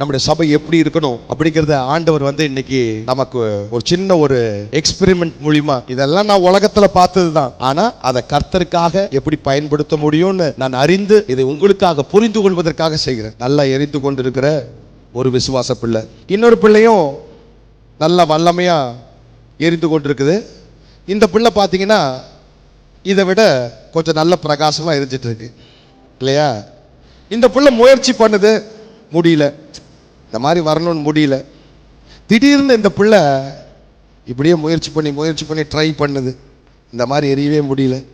நம்முடைய சபை எப்படி இருக்கணும் அப்படிங்கிறத ஆண்டவர் வந்து இன்னைக்கு நமக்கு ஒரு சின்ன ஒரு எக்ஸ்பெரிமெண்ட் மூலியமா இதெல்லாம் நான் உலகத்துல பார்த்தது தான் ஆனா அதை கர்த்தருக்காக எப்படி பயன்படுத்த முடியும்னு நான் அறிந்து இதை உங்களுக்காக புரிந்து கொள்வதற்காக செய்கிறேன். நல்லா எரிந்து கொண்டிருக்கிற ஒரு விசுவாச பிள்ளை. இன்னொரு பிள்ளையும் நல்ல வல்லமையா எரிந்து கொண்டிருக்குது. இந்த பிள்ளை பார்த்தீங்கன்னா இதை விட கொஞ்சம் நல்ல பிரகாசமாக எரிஞ்சிட்டு இருக்கு. இல்லையா? இந்த பிள்ளை முயற்சி பண்ணுது. முடியல. இந்த மாதிரி வரணும்னு முடியல. திடீர்னு இந்த பிள்ளை இப்படியே முயற்சி பண்ணி முயற்சி பண்ணி ட்ரை பண்ணுது. இந்த மாதிரி எரியவே முடியல.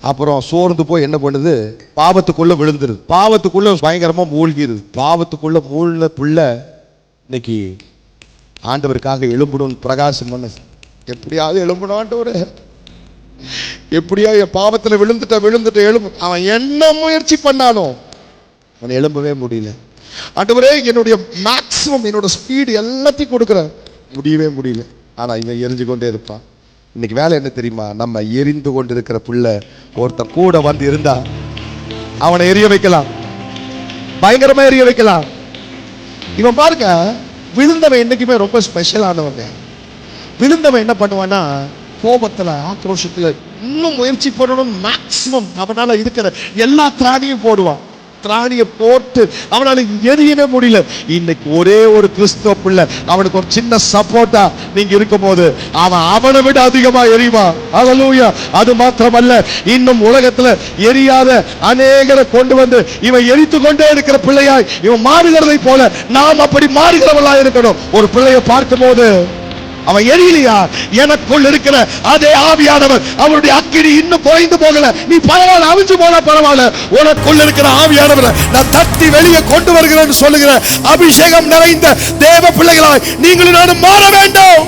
அப்புறம் சோர்ந்து போய் என்ன பண்ணுது? பாவத்துக்குள்ளே விழுந்துருது. பாவத்துக்குள்ளே பயங்கரமாக மூழ்கிடுது பாவத்துக்குள்ளே மூழ்கின பிள்ளை இன்னைக்கு ஆண்டவருக்காக எழும்பணும் பிரகாசம் பண்ணுது எப்படியாவது எழும்பணும் ஆண்டவர். எப்படியா என் பாவத்தில் விழுந்துட்ட விழுந்துட்ட எழும்பு. அவன் என்ன முயற்சி பண்ணாலும் அவன் எழும்பவே முடியல. ஆண்டவரே என்னுடைய மேக்ஸிமம் என்னோட ஸ்பீடு எல்லாத்தையும் கொடுக்குற. முடியவே முடியல. ஆனால் இவன் எரிஞ்சு கொண்டே இருப்பான். இன்னைக்கு வேலை என்ன தெரியுமா? நம்ம எரிந்து கொண்டு இருக்கிற புள்ள ஒருத்தன் கூட வந்து இருந்தா அவனை எரிய வைக்கலாம். பயங்கரமா எரிய வைக்கலாம். இவன் பாருங்க விழுந்தவன் என்னைக்குமே ரொம்ப ஸ்பெஷலானவங்க விழுந்தவன் என்ன பண்ணுவான்னா கோபத்துல ஆக்ரோஷத்துல இன்னும் முயற்சி போடணும் மேக்சிமம் அவனால இருக்கிற எல்லா திராணியும் போடுவான். திராணியை போட்டு அவனால எரியவே முடியல. இன்னைக்கு ஒரே ஒரு கிறிஸ்துவ பிள்ளை. அவனுக்கு ஒரு சின்ன சப்போர்ட்டா நீங்க இருக்கும் போது அவன் அவனை விட அதிகமா எரிவான் ஹalleluya அது மாத்திரமல்ல. இன்னும் உலகத்துல எரியாத அநேகரை கொண்டு வந்து இவன் எரித்து கொண்டே இருக்கிற பிள்ளையாய் இவன் மாறுகிறதை போல நாம் அப்படி மாறுகிறவளா இருக்கணும். ஒரு பிள்ளையை பார்க்கும் போது அவன் எரியலையா? எனக்குள் இருக்கிற அதே ஆவியானவர் அவருடைய அக்கினி இன்னும் போய்ந்து போகல. நீ பரவாயில்ல அவிஞ்சு போனா பரவாயில்ல. உனக்குள் இருக்கிற ஆவியானவரை நான் தட்டி வெளியே கொண்டு வருகிறேன் சொல்லுகிற அபிஷேகம் நிறைந்த தேவ பிள்ளைகளாய் நீங்களும் நானும் மாற வேண்டும்.